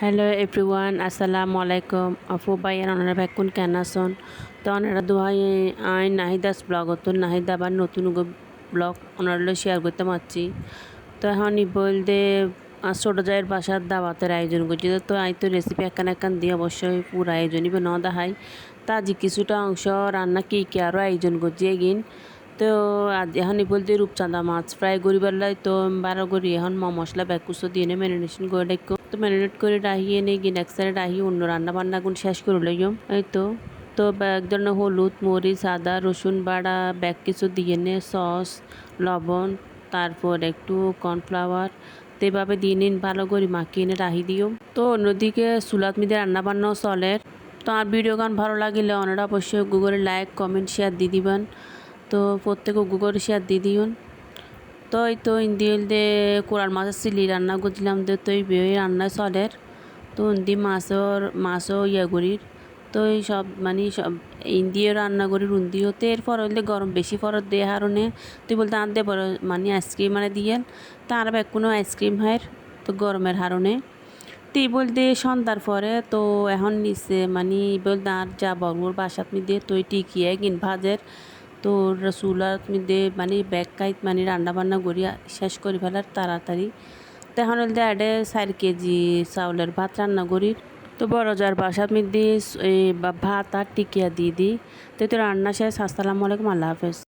Hello everyone, আসসালামু আলাইকুম। আপু, ভাই, আর ওনারা ব্যাকুন কেন আসন তো ওনারা দোহাই, আই নাহিদাস ব্লগ তো নাহিদা আবার নতুন ব্লগ ওনারা শেয়ার করতে পারছি তো এখন বলতে ছোটো জায়ের বাসার দাওয়াতের আয়োজন করছি। তো আই তো রেসিপি একখান একখান দিয়ে অবশ্যই পুরো আয়োজনই ন দেখাই তা আজি কিছুটা অংশ রান্না কী কী আরও আয়োজন করছি এগিন। তো আজ এখন বলতে রূপচাঁদা মাছ ফ্রাই করি পেলাই তো বারো করি। এখন মশলা ব্যাকুসো দিয়ে ম্যারিনেশন করে দেখো তো ম্যারিনেট করে রাহিয়ে নিয়ে গিয়ে নেক্সট রাহিয়ে অন্য রান্না বান্না গুণ শেষ করে লইম এই তো তো এক ধরনের হলুদ, মরিচ, আদা, রসুন বাড়া, ব্যাগ কিছু দিয়ে নে সস, লবণ, তারপর একটু কর্নফ্লাওয়ার তো এভাবে দিয়ে নিন, ভালো করে মাখিয়ে এনে রাহি দিও। তো অন্যদিকে সুলাত মিদে রান্না বান্নাও চলের তো আর ভিডিও গান ভালো লাগিলে ওনারা অবশ্যই গুগলে লাইক কমেন্ট শেয়ার দিয়ে দিবেন। তো প্রত্যেকে গুগলে শেয়ার দিয়ে দিন তো এই তো ইন্দি দে কোরাল মাছের চিলি রান্না করছিলাম তো তো এই রান্না চলের তো ইন্দি মাছর মাছও ইয়ে করির তো সব মানে সব ইন্দিও রান্না করি রুন্দিও তো এরপর হইলে গরম বেশি ফরত দিয়ে হারণে তুই বলতে আনতে পারো মানে আইসক্রিম মানে দিয়ে তা আর কোনো আইসক্রিম হয় তো গরমের হারণে তুই বলতে সন্ধ্যার পরে তো এখন নিচে মানে বলতে আর যা বর্মর বাসাত মিদে তুই টিকিয়ে কিন ভাজের তো চুলার মধ্যে মানে ব্যাগ কাইত মানে রান্না বান্না করি শেষ করি ফেলার তাড়াতাড়ি। তো এখন হলদে আডে চার কেজি চাউলের ভাত রান্না করি। তো বড় যার বাসার মধ্যে ভাত আর টিকিয়া দিয়ে দিই। তো তো রান্না শেষ, আসসালামু আলাইকুম, আল্লাহ হাফেজ।